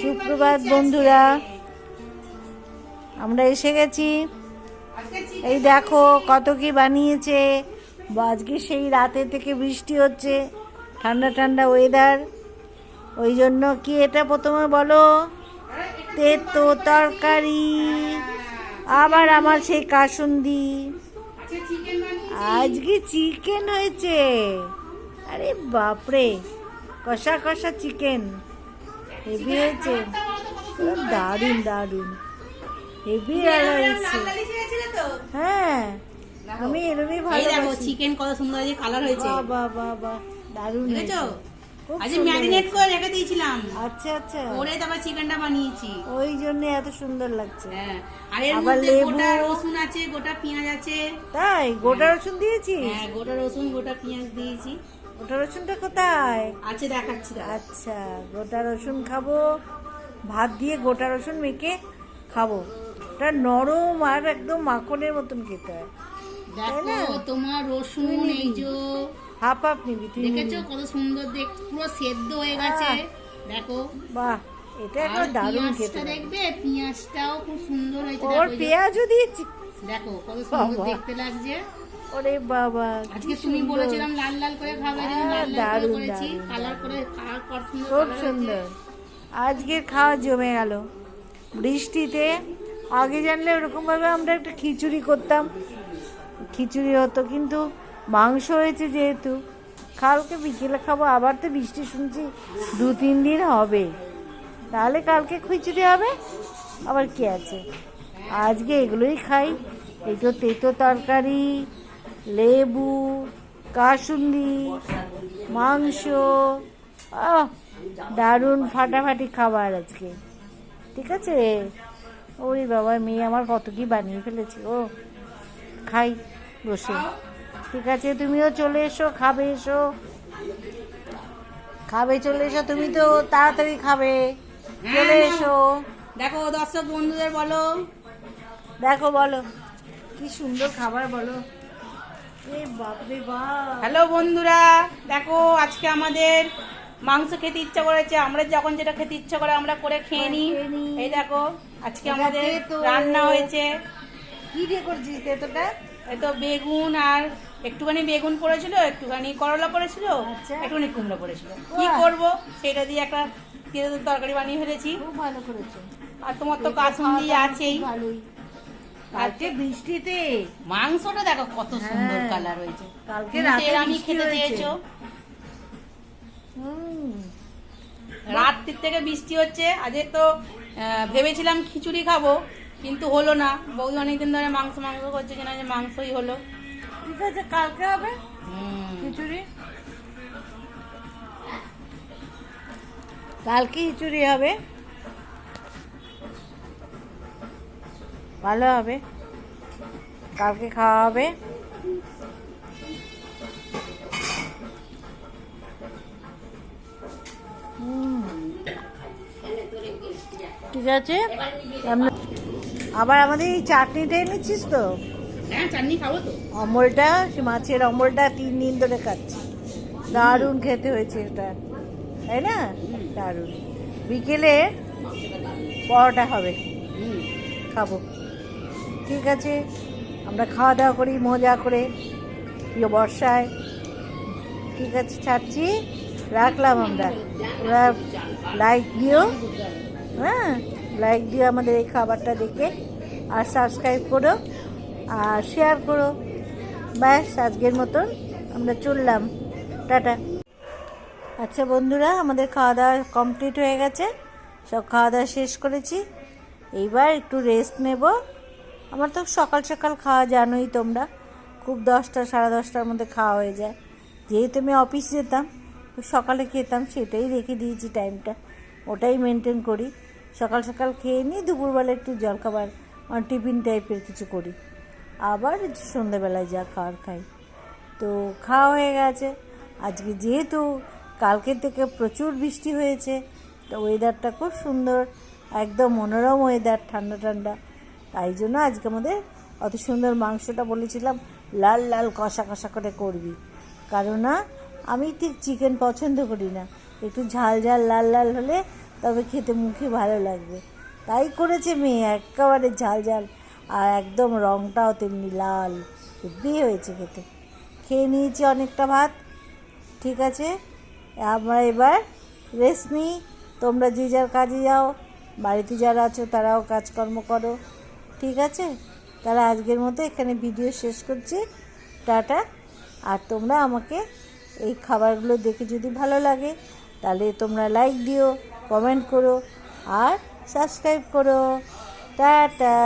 সুপ্রভাত, বন্ধুরা। আমরা এসে গেছি। এই দেখো কত কি বানিয়েছে। আজকে সেই রাতে থেকে বৃষ্টি হচ্ছে, ঠান্ডা ঠান্ডা ওয়েদার ওই জন্য কি এটা প্রথমে বলো? তেতো তরকারি। আবার আমার সেই কাসুন্দি। আজকে চিকেন হয়েছে। আরে বাপরে, কষা কষা চিকেন হেভি হয়েছে দারুণ দারুণ হেভি হয়েছে হ্যাঁ আমি এরমই এই দেখো চিকেন কত সুন্দর যে কালার হয়েছে বাহ বাহ বাহ দারুণ হয়েছে আজ ম্যারিনেট করে রেখে দিয়েছিলাম আচ্ছা আচ্ছা ওরে তারপর চিকেনটা বানিয়েছি ওই জন্য এত সুন্দর লাগছে হ্যাঁ আর এর মধ্যে গোটা রসুন আছে গোটা পেঁয়াজ আছে তাই গোটা রসুন দিয়েছি হ্যাঁ গোটা রসুন গোটা পেঁয়াজ দিয়েছি গোটা রসুনটা কোথায়? আছে দেখাচ্ছি আচ্ছা গোটা রসুন খাব। ভাত দিয়ে গোটা রসুন মেখে খাব। ওটা নরম আর একদম মাখনের মতন খেতে হয়? দেখো তোমার রসুন এই যে হাফ হাফ নিবি তুই দেখেছ কত সুন্দর দেখ পুরো সেদ্ধ হয়ে গেছে। দেখো। বাহ এটা একবার দারুণ খেতে দেখবে? পেঁয়াজটাও খুব সুন্দর হয়েছে। ওর পেঁয়াজও দিয়েছি। দেখো কত সুন্দর দেখতে লাগছে। ওরে বাবা আজকে তুমি বলেছিলাম লাল লাল করে খাবে এই লাল করেছি কালার করে খুব সুন্দর। আজকের খাওয়া জমে গেল। বৃষ্টিতে আগে জানলে ওরকম ভাবে আমরা একটা খিচুড়ি করতাম। খিচুড়ি হতো কিন্তু মাংস হয়েছে যেহেতু। কালকে বিকেলে খাব আবার তো বৃষ্টি শুনছি দু তিন দিন হবে। তাহলে কালকে খিচুড়ি হবে আবার কি আছে? আজকে এগুলোই খাই। একটু তেতো তরকারি লেবু কাসুন্দি মাংস আহ দারুণ ফাটাফাটি খাবার আজকে। ঠিক আছে? ওই বাবা মেয়ে আমার কত কি বানিয়ে ফেলেছে ও খাই বসে। ঠিক আছে তুমিও চলে এসো খাবে এসো। খাবে চলে এসো তুমি তো তাড়াতাড়ি খাবে। চলে হ্যাঁ, এসো। দেখো দর্শক বন্ধুদের বলো। দেখো বলো। কি সুন্দর খাবার বলো। হ্যালো বন্ধুরা দেখো আজকে আমাদের মাংস খেতে ইচ্ছা করেছে। আমরা যখন যেটা খেতে ইচ্ছা করে আমরা করে খেয়ে নিই। এই দেখো আজকে আমাদের। রান্না হয়েছে। কি দিয়ে করছিস তেতোটা এই বেগুন আর একটুখানি বেগুন পড়েছিল একটুখানি করলা পড়েছিল আচ্ছা। একটুখানি কুমড়ো পড়েছিল। কি। করব? সেটা দিয়ে একটা তেঁতুল তরকারি বানিয়ে ফেলেছি। খুব ভালো করেছ। আর তোমার তো কাসুন্দি আছেই। ভালোই। কালকে বৃষ্টিতে। মাংসটা দেখো কত সুন্দর হ্যাঁ। কালার হয়েছে। কালকে রাতে আমি খেতে হুম। রাত্রির থেকে বৃষ্টি হচ্ছে। আজকে তো ভেবেছিলাম খিচুড়ি খাব কিন্তু হলো না। বৌদি অনেকদিন ধরে মাংস মাংস করছে কিনা যে মাংসই হলো। ঠিক আছে কালকে হবে খিচুড়ি? কালকে খিচুড়ি হবে। ভালো হবে। কালকে খাওয়া হবে। ঠিক আছে? আবার আমাদের এই চাটনিটা এনেছিস তো? হ্যাঁ তো। অমলটা সে মাছের অমলটা তিন দিন ধরে খাচ্ছি। দারুণ খেতে হয়েছে এটা। তাই না? দারুণ। বিকেলে পরোটা হবে। খাব। ঠিক আছে, আমরা খাওয়া দাওয়া করি, মজা করে, প্রিয় বর্ষায়। ঠিক আছে ছাড়ছি রাখলাম আমরা। ওরা লাইক দিও। হ্যাঁ লাইক দিও আমাদের এই খাবারটা দেখে, আর সাবস্ক্রাইব করো, আর শেয়ার করো। ব্যাস, আজকের মতন আমরা চললাম। টাটা। আচ্ছা বন্ধুরা, আমাদের খাওয়া দাওয়া কমপ্লিট হয়ে গেছে। সব খাওয়া দাওয়া শেষ করেছি। এইবার একটু রেস্ট নেব। আমার তো সকাল সকাল খাওয়া জানোই তোমরা। খুব দশটা, সাড়ে দশটার মধ্যে খাওয়া হয়ে যায়। যেহেতু আমি অফিস যেতাম সকালে খেতাম, সেটাই রেখে দিয়েছি টাইমটা ওটাই মেনটেন করি। সকাল সকাল খেয়ে নিই দুপুরবেলা একটু জলখাবার মানে টিফিন টাইপের কিছু করি। আবার সন্ধ্যাবেলায় যা খাওয়ার খাই। তো খাওয়া হয়ে গেছে। আজকে যেহেতু কালকে থেকে প্রচুর বৃষ্টি হয়েছে, তো ওয়েদারটা খুব সুন্দর। একদম মনোরম ওয়েদার ঠান্ডা ঠান্ডা। তাই জন্য আজকে আমাদের অত সুন্দর মাংসটা বলেছিলাম, লাল লাল কষা কষা করে করবি। কারণ না, আমি ঠিক চিকেন পছন্দ করি না। একটু ঝাল ঝাল, লাল লাল হলে তবে খেতে মুখে ভালো লাগবে। তাই করেছে মেয়ে, একেবারে ঝাল ঝাল। আর একদম রঙটাও তেমনি লাল। হেব্বি হয়েছে খেতে। খেয়ে নিয়েছি অনেকটা ভাত। ঠিক আছে? আমরা এবার রেস্ট নিই তোমরা যে যার কাজে যাও। বাড়িতে যারা আছো তারাও কাজকর্ম করো। ঠিক আছে? তাহলে আজকের মতো এখানে ভিডিও শেষ করছি। টাটা। আর তোমরা আমাকে এই খাবারগুলো দেখে যদি ভালো লাগে, তাহলে তোমরা লাইক দিও কমেন্ট করো, আর সাবস্ক্রাইব করো। টাটা।